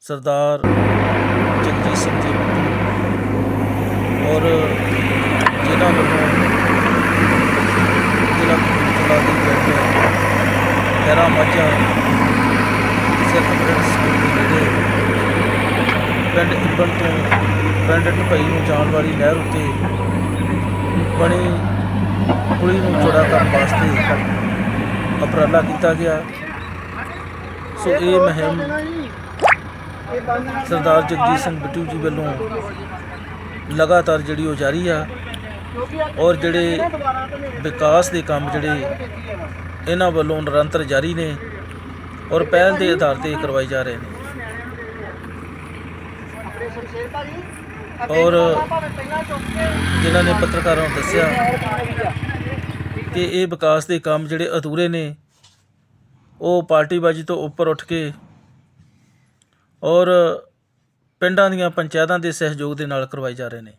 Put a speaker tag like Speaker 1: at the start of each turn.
Speaker 1: ਸਰਦਾਰ ਜਗਜੀਤ ਸਿੰਘ ਜੀ ਔਰ ਜਿਹਨਾਂ ਵੱਲੋਂ ਜਿਹੜਾ ਕਲਾ ਦੀ ਬੈਠ ਤੇਰਾ ਮੱਝਾ ਸਿਰਫ ਪ੍ਰਿੰਸ ਜਿਹੜੇ ਪਿੰਡ ਇੱਬਨ ਤੋਂ ਪਿੰਡ ਢਪਈ ਨੂੰ ਜਾਣ ਵਾਲੀ ਨਹਿਰ ਉੱਤੇ ਬਣੀ ਪੁਲੀ ਨੂੰ ਚੌੜਾ ਕਰਨ ਵਾਸਤੇ ਉਪਰਾਲਾ ਕੀਤਾ ਗਿਆ ਸੋ ਇਹ ਮੁਹਿੰਮ ਸਰਦਾਰ ਜਗਜੀਤ ਸਿੰਘ ਬਿੱਟੂ ਜੀ ਵੱਲੋਂ ਲਗਾਤਾਰ ਜਿਹੜੀ ਉਹ ਜਾਰੀ ਆ ਔਰ ਜਿਹੜੇ ਵਿਕਾਸ ਦੇ ਕੰਮ ਜਿਹੜੇ ਇਹਨਾਂ ਵੱਲੋਂ ਨਿਰੰਤਰ ਜਾਰੀ ਨੇ ਔਰ ਪਹਿਲ ਦੇ ਆਧਾਰ ਤੇ ਕਰਵਾਏ ਜਾ ਰਹੇ ਨੇ। ਔਰ ਜਿਨ੍ਹਾਂ ਨੇ ਪੱਤਰਕਾਰਾਂ ਨੂੰ ਦੱਸਿਆ ਕਿ ਇਹ ਵਿਕਾਸ ਦੇ ਕੰਮ ਜਿਹੜੇ ਅਧੂਰੇ ਨੇ ਉਹ ਪਾਰਟੀਬਾਜ਼ੀ ਤੋਂ ਉੱਪਰ ਉੱਠ ਕੇ ਔਰ ਪਿੰਡਾਂ ਦੀਆਂ ਪੰਚਾਇਤਾਂ ਦੇ ਸਹਿਯੋਗ ਦੇ ਨਾਲ ਕਰਵਾਏ ਜਾ ਰਹੇ ਨੇ।